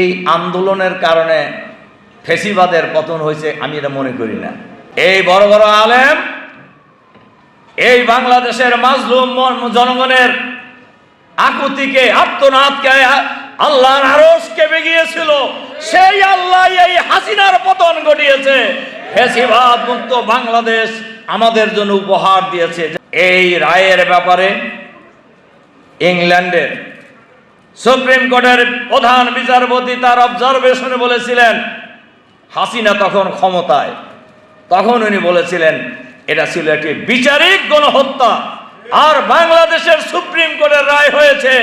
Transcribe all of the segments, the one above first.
এই আন্দোলনের কারণে ফেসিবাদের পতন হয়েছে, আমি এটা মনে করি না। এই বড় বড় আলেম, এই বাংলাদেশের মাজলুম জনগণের আকুতিকে আত্মনাথকে আল্লাহর আরসকে বেগিয়েছিল। সেই আল্লাহ এই হাসিনার পতন ঘটিয়েছে। ফেসিবাদ মুক্ত বাংলাদেশ আমাদের জন্য উপহার দিয়েছে। এই রায়ের ব্যাপারে ইংল্যান্ডের সুপ্রিম কোর্টের প্রধান বিচারপতি তার অবজারভেশনে বলেছিলেন, হাসিনা তখন ক্ষমতায়। তখন উনি বলেছিলেন, এটা ছিল একটি বিচারিক গণহত্যা, আর বাংলাদেশের সুপ্রিম কোর্টের রায় হয়েছে,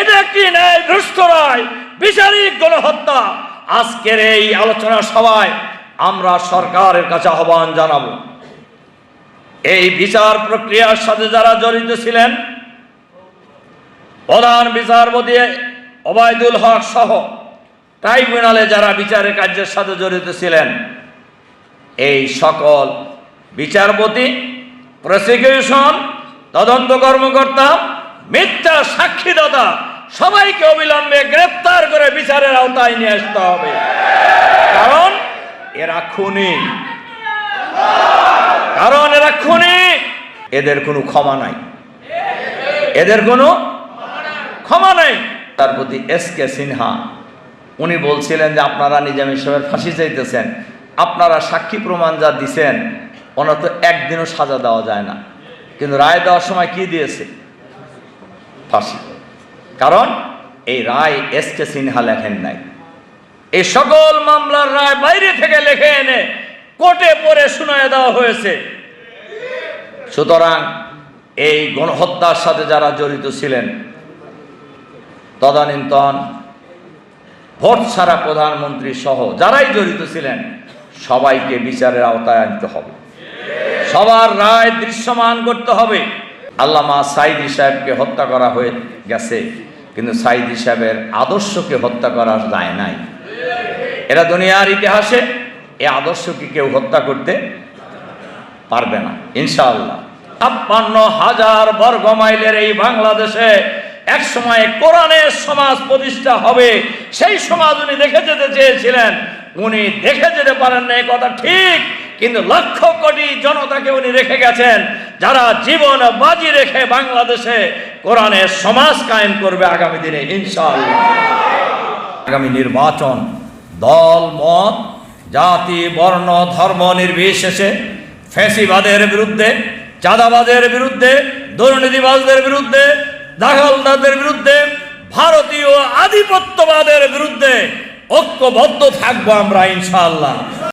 এটা একটি ন্যায় ভ্রষ্ট রায়, বিচারিক গণহত্যা। আজকের এই আলোচনা সভায় আমরা সরকারের কাছে আহ্বান জানাব। এই বিচার প্রক্রিয়ার সাথে যারা জড়িত ছিলেন প্রধান বিচারপতি ওবায়দুল হক সহ ট্রাইব্যুনালে যারা বিচারের কার্যের সাথে জড়িত ছিলেন, এই সকল বিচারপতি প্রসিকিউশন তদন্ত কর্মকর্তা, মিথ্যা সাক্ষীদাতা, সবাইকে অবিলম্বে গ্রেপ্তার করে বিচারের আওতায় নিয়ে আসতে হবে। কারণ এরা খুনি। কারণ এরা খুনি। এদের কোনো ক্ষমা নাই। এদের কোনো ক্ষমা নেই। তার প্রতি এস কে সিনহা, উনি বলছিলেন যে আপনারা নিজামী সাহেবের ফাঁসি চাইতেছেন, আপনারা সাক্ষী প্রমাণ যা দিছেন, ওনার তো একদিনও সাজা দেওয়া যায় না। কিন্তু রায় দেওয়ার সময় কি দিয়েছে? ফাঁসি। কারণ এই রায় এস কে সিনহা লেখেন নাই। এই সকল মামলার রায় বাইরে থেকে লেখে এনে কোর্টে পরে শুনায় দেওয়া হয়েছে। সুতরাং এই গণহত্যার সাথে যারা জড়িত ছিলেন তদানীন্তন ভোট ছাড়া প্রধানমন্ত্রী সহ যারাই জড়িত ছিলেন, সবাইকে বিচারের আওতায় আনতে হবে। সবার রায় দৃশ্যমান করতে হবে। আল্লামা সাইদি সাহেবকে হত্যা করা হয়ে গেছে, কিন্তু সাইদি সাহেবের আদর্শকে হত্যা করা যায় নাই। এরা দুনিয়ার ইতিহাসে এই আদর্শকে কেউ হত্যা করতে পারবে না, ইনশাআল্লাহ। ছাপ্পান্ন হাজার বর্গ মাইলের এই বাংলাদেশে এক সময় কোরআনের সমাজ প্রতিষ্ঠা হবে। সেই সমাজ উনি দেখে যেতে চেয়েছিলেন। উনি দেখে যেতে পারেন না কথা ঠিক। কিন্তু লক্ষ কোটি জনতাকে উনি রেখে গেছেন, যারা জীবন বাজি রেখে বাংলাদেশে কোরআনের সমাজ কায়েম করবে আগামী দিনে, ইনশাআল্লাহ। আগামী নির্বাচন দল, মত, জাতি, বর্ণ, ধর্ম নির্বিশেষে, ফ্যাসিবাদের বিরুদ্ধে, চাঁদাবাদের বিরুদ্ধে, দুর্নীতিবাজদের বিরুদ্ধে দাখলদারদের বিরুদ্ধে ভারতীয় আধিপত্যবাদের বিরুদ্ধে ঐক্যবদ্ধ থাকব আমরা ইনশাআল্লাহ।